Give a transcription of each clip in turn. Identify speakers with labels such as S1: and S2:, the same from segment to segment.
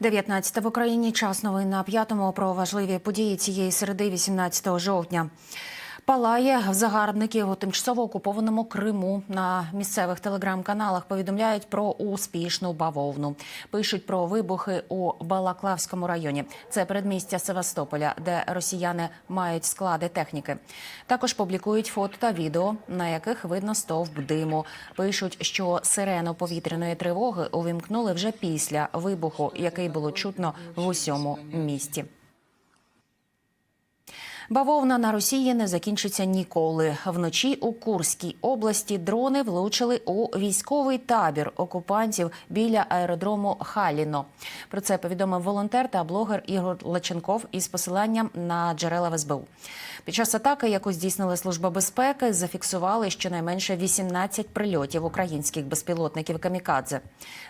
S1: 19 в Україні. Час новин на п'ятому про важливі події цієї середи, 18 жовтня. Палає в загарбників у тимчасово окупованому Криму. На місцевих телеграм-каналах повідомляють про успішну бавовну. Пишуть про вибухи у Балаклавському районі. Це передмістя Севастополя, де росіяни мають склади техніки. Також публікують фото та відео, на яких видно стовп диму. Пишуть, що сирену повітряної тривоги увімкнули вже після вибуху, який було чутно в усьому місті. Бавовна на Росії не закінчиться ніколи. Вночі у Курській області дрони влучили у військовий табір окупантів біля аеродрому Халіно. Про це повідомив волонтер та блогер Ігор Лаченков із посиланням на джерела в СБУ. Під час атаки, яку здійснила служба безпеки, зафіксували щонайменше 18 прильотів українських безпілотників камікадзе.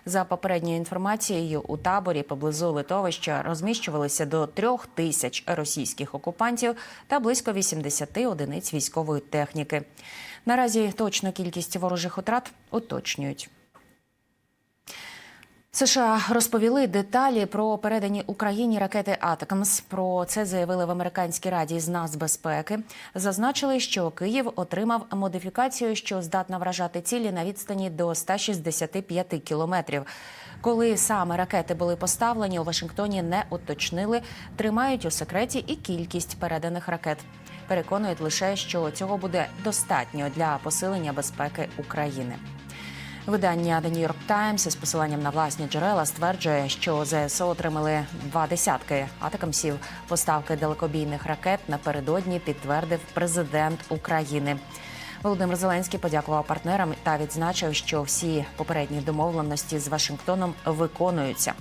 S1: За попередньою інформацією, у таборі поблизу литовища розміщувалися до трьох тисяч російських окупантів та близько 80 одиниць військової техніки. Наразі точну кількість ворожих утрат уточнюють. США розповіли деталі про передані Україні ракети Атакамс. Про це заявили в американській раді з нацбезпеки. Зазначили, що Київ отримав модифікацію, що здатна вражати цілі на відстані до 165 кілометрів. Коли саме ракети були поставлені у Вашингтоні, не уточнили, тримають у секреті і кількість переданих ракет. Переконують лише, що цього буде достатньо для посилення безпеки України. Видання The New York Times із посиланням на власні джерела стверджує, що ЗСУ отримали два десятки атакамсів поставки далекобійних ракет напередодні підтвердив президент України. Володимир Зеленський подякував партнерам та відзначив, що всі попередні домовленості з Вашингтоном виконуються.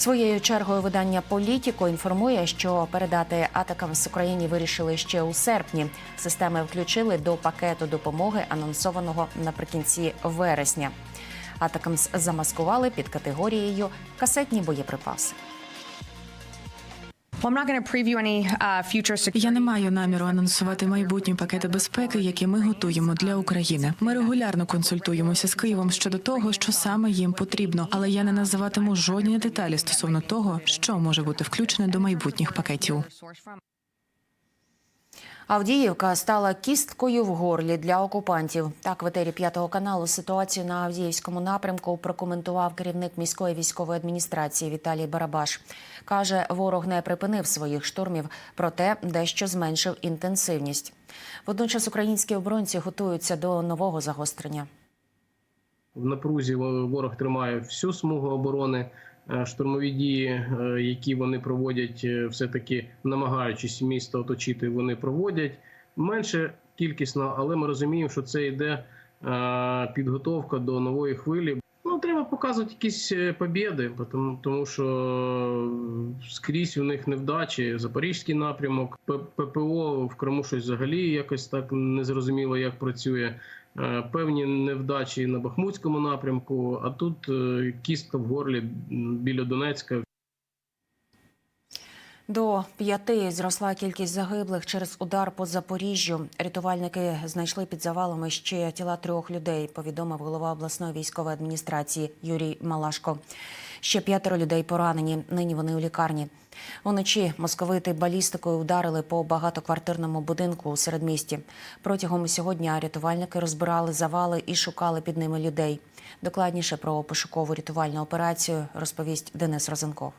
S1: Своєю чергою видання Політіко інформує, що передати атакам з Україні вирішили ще у серпні. Системи включили до пакету допомоги, анонсованого наприкінці вересня. Атакам замаскували під категорією касетні боєприпаси.
S2: Я не маю наміру анонсувати майбутні пакети безпеки, які ми готуємо для України. Ми регулярно консультуємося з Києвом щодо того, що саме їм потрібно, але я не називатиму жодні деталі стосовно того, що може бути включене до майбутніх пакетів.
S1: Авдіївка стала кісткою в горлі для окупантів. Так в етері п'ятого каналу ситуацію на Авдіївському напрямку прокоментував керівник міської військової адміністрації Віталій Барабаш. Каже, ворог не припинив своїх штурмів, проте дещо зменшив інтенсивність. Водночас українські оборонці готуються до нового загострення.
S3: В напрузі ворог тримає всю смугу оборони. Е, Штурмові дії, е, які вони проводять, е, все таки намагаючись місто оточити, вони проводять менше кількісно, але ми розуміємо, що це йде підготовка до нової хвилі. Ну, треба показувати якісь побєди, тому, тому що скрізь у них невдачі. Запорізький напрямок, ППО в Криму щось взагалі якось так незрозуміло, як працює. Е, Певні невдачі на Бахмутському напрямку, а тут е, кістка в горлі біля Донецька.
S1: До п'яти зросла кількість загиблих через удар по Запоріжжю. Рятувальники знайшли під завалами ще тіла трьох людей. Повідомив голова обласної військової адміністрації Юрій Малашко. Ще п'ятеро людей поранені. Нині вони у лікарні. Уночі московити балістикою вдарили по багатоквартирному будинку у середмісті. Протягом усього дня рятувальники розбирали завали і шукали під ними людей. Докладніше про пошукову рятувальну операцію розповість Денис Розенков.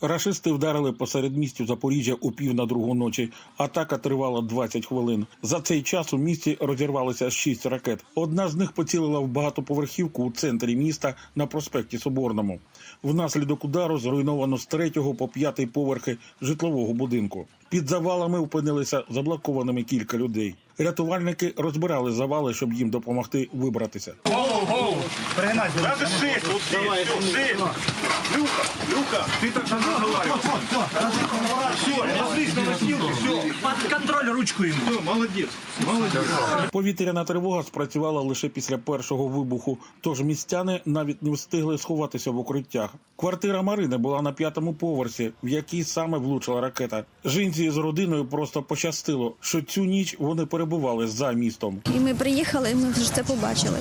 S4: Рашисти вдарили по середмістю Запоріжжя у пів на другу ночі. Атака тривала 20 хвилин. За цей час у місті розірвалося шість ракет. Одна з них поцілила в багатоповерхівку у центрі міста на проспекті Соборному. Внаслідок удару зруйновано з третього по п'ятий поверхи житлового будинку. Під завалами опинилися заблокованими кілька людей. Рятувальники розбирали завали, щоб їм допомогти вибратися.
S5: Даже шесть, вот здесь, все, шесть. Люха, Люха, ты так же разговаривал. Все, на носилки, все.
S6: Под контроль ручку ему.
S5: Все, молодец, молодец.
S4: Повітряна тривога спрацювала лише після першого вибуху, тож містяни навіть не встигли сховатися в укриттях. Квартира Марини була на п'ятому поверсі, в якій саме влучила ракета. Жінці з родиною просто пощастило, що цю ніч вони перебували за містом.
S7: І ми приїхали, і ми вже це побачили.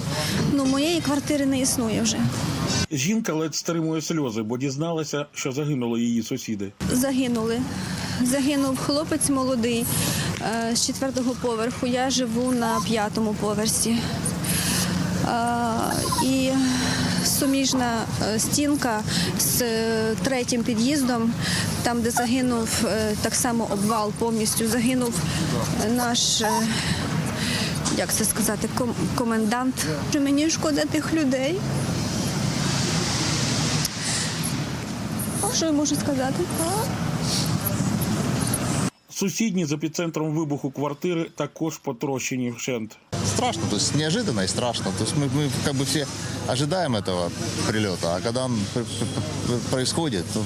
S7: Ну, моєї
S6: квартири не існує вже.
S4: Жінка ледь стримує сльози, бо дізналася, що загинули її сусіди.
S6: Загинули. Загинув хлопець молодий е, з четвертого поверху. Я живу на п'ятому поверсі. Е, І суміжна е, стінка з третім під'їздом, там, де загинув так само обвал повністю, загинув наш е, Як це сказати, ком- комендант. Мені шкода тих людей. А що я можу сказати?
S4: Сусідні з епіцентром вибуху квартири також потрощені вщент.
S7: страшно, то есть неожиданно и страшно. То есть мы, мы как бы все ожидаем этого прилета, а когда он п- п- п- происходит, то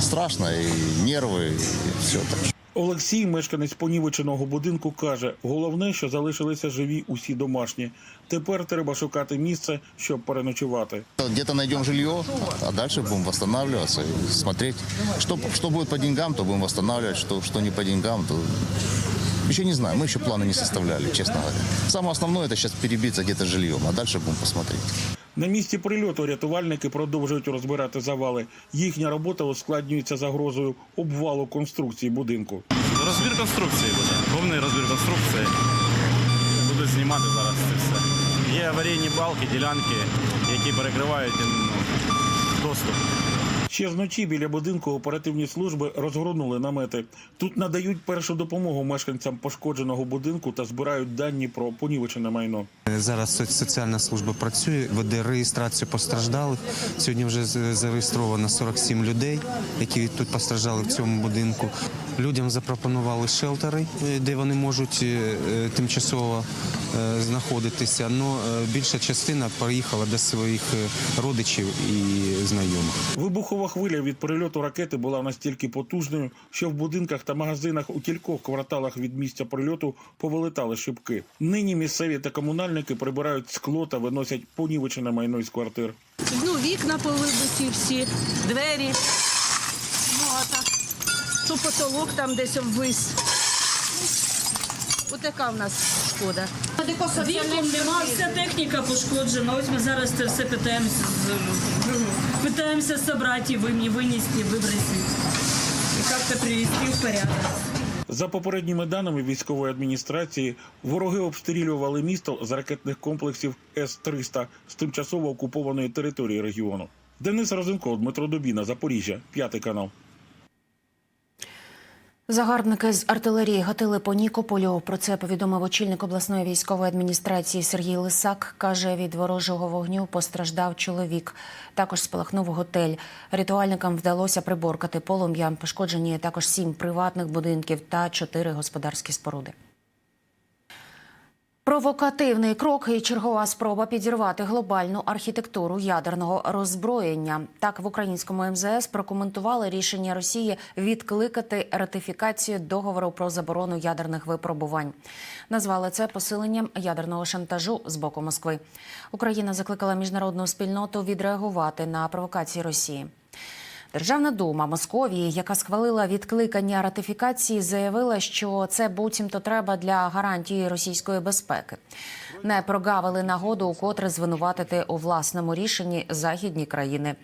S7: страшно и нервы, и все так.
S4: Олексій, мешканець понівеченого будинку, каже: головне, що залишилися живі усі домашні. Тепер треба шукати місце, щоб переночувати.
S7: Где-то найдем жилье, а дальше будем восстанавливаться и смотреть, что, что будет по деньгам, то будем восстанавливать, что, что не по деньгам, то еще не знаю, мы еще планы не составляли, честно говоря. Самое основное это сейчас перебиться где-то жильем, а дальше будем посмотреть.
S4: На місці прильоту рятувальники продовжують розбирати завали. Їхня робота ускладнюється загрозою обвалу конструкції будинку.
S8: Розбір конструкції буде. Повний розбір конструкції. Будуть знімати зараз це все. Є аварійні балки, ділянки, які перекривають ну, доступ.
S4: Ще вночі біля будинку оперативні служби розгорнули намети. Тут надають першу допомогу мешканцям пошкодженого будинку та збирають дані про понівечене майно.
S9: Зараз соціальна служба працює, веде реєстрацію постраждалих. Сьогодні вже зареєстровано 47 людей, які тут постраждали в цьому будинку. Людям запропонували шелтери, е, де вони можуть е, е, тимчасово знаходитися. Но е, більша частина поїхала до своїх родичів і знайомих.
S4: Вибухова хвиля від прильоту ракети була настільки потужною, що в будинках та магазинах у кількох кварталах від місця прильоту повилетали шибки. Нині місцеві та комунальники прибирають скло та виносять понівечене майно із квартир.
S10: Ну, вікна повибиті всі, двері. Ну, а так, то потолок там десь обвис. Отака в нас шкода.
S11: Вікон нема, вся техніка пошкоджена. Ось ми зараз це все питаємося, з- питаємося зібрати, вимі, винести, вибрати. І як-то привести в порядок.
S4: За попередніми даними військової адміністрації, вороги обстрілювали місто з ракетних комплексів С-300 з тимчасово окупованої території регіону. Денис Розенко, Дмитро Дубіна, Запоріжжя, п'ятий канал.
S1: Загарбники з артилерії гатили по Нікополю. Про це повідомив очільник обласної військової адміністрації Сергій Лисак. Каже, від ворожого вогню постраждав чоловік. Також спалахнув готель. Рятувальникам вдалося приборкати полум'я. Пошкоджені також сім приватних будинків та чотири господарські споруди. Провокативний крок і чергова спроба підірвати глобальну архітектуру ядерного роззброєння. Так в українському МЗС прокоментували рішення Росії відкликати ратифікацію договору про заборону ядерних випробувань. Назвали це посиленням ядерного шантажу з боку Москви. Україна закликала міжнародну спільноту відреагувати на провокації Росії. Державна дума Московії, яка схвалила відкликання ратифікації, заявила, що це буцімто треба для гарантії російської безпеки. Не прогавили нагоду, укотре звинуватити у власному рішенні західні країни.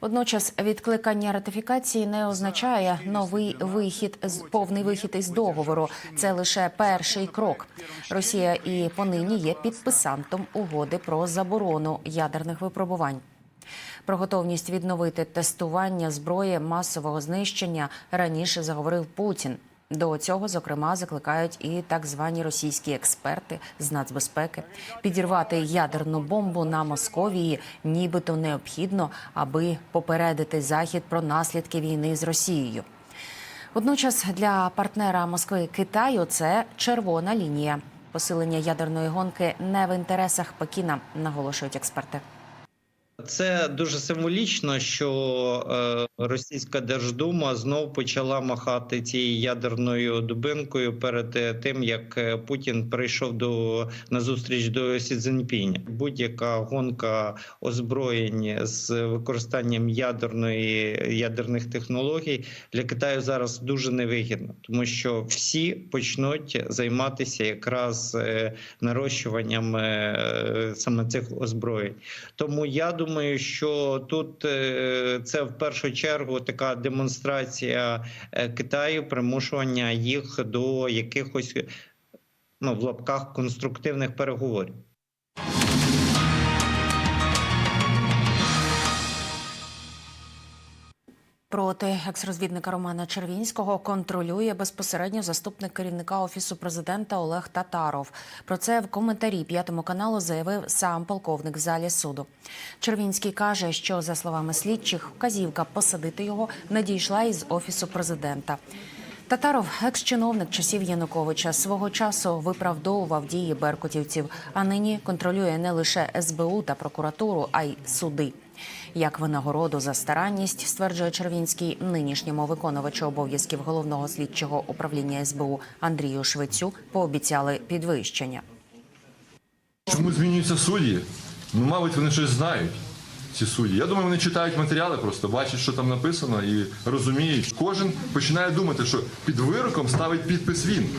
S1: Водночас відкликання ратифікації не означає новий вихід з повний вихід із договору. Це лише перший крок. Росія і понині є підписантом угоди про заборону ядерних випробувань. Про готовність відновити тестування зброї масового знищення раніше заговорив Путін. До цього, зокрема, закликають і так звані російські експерти з нацбезпеки підірвати ядерну бомбу на Московії, нібито необхідно, аби попередити захід про наслідки війни з Росією. Водночас для партнера Москви Китаю це червона лінія. Посилення ядерної гонки не в інтересах Пекіна, наголошують експерти.
S12: Це дуже символічно, що е, російська держдума знов почала махати цією ядерною дубинкою перед е, тим, як е, Путін прийшов до на зустріч до Сі Цзіньпіня. Будь-яка гонка озброєнь з використанням ядерної ядерних технологій для Китаю зараз дуже невигідно, тому що всі почнуть займатися якраз нарощуванням саме цих озброєнь. Тому я думаю, що тут е, це в першу чергу така демонстрація е, Китаю, примушування їх до якихось ну в лапках конструктивних переговорів.
S1: Проти екс-розвідника Романа Червінського контролює безпосередньо заступник керівника офісу президента Олег Татаров. Про це в коментарі п'ятому каналу заявив сам полковник в залі суду. Червінський каже, що за словами слідчих, вказівка посадити його надійшла із офісу президента. Татаров, екс-чиновник часів Януковича, свого часу виправдовував дії беркутівців, а нині контролює не лише СБУ та прокуратуру, а й суди. Як винагороду за старанність, стверджує Червінський, нинішньому виконувачу обов'язків головного слідчого управління СБУ Андрію Швецю пообіцяли підвищення.
S5: Чому змінюються судді? Ну, мабуть, вони щось знають. Ці судді. Я думаю, вони читають матеріали, просто бачать, що там написано, і розуміють. Кожен починає думати, що під вироком ставить підпис він.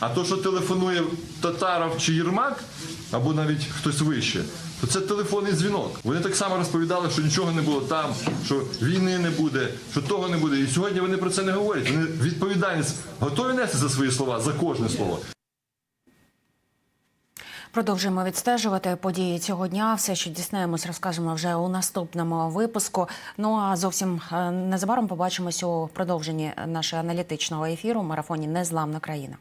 S5: А то, що телефонує Татаров чи Єрмак, або навіть хтось вище, то це телефонний дзвінок. Вони так само розповідали, що нічого не було там, що війни не буде, що того не буде. І сьогодні вони про це не говорять. Вони відповідальність готові нести за свої слова, за кожне слово.
S1: Продовжуємо відстежувати події цього дня. Все, що дізнаємось, розкажемо вже у наступному випуску. Ну а зовсім е, незабаром побачимось у продовженні нашого аналітичного ефіру марафоні Незламна країна.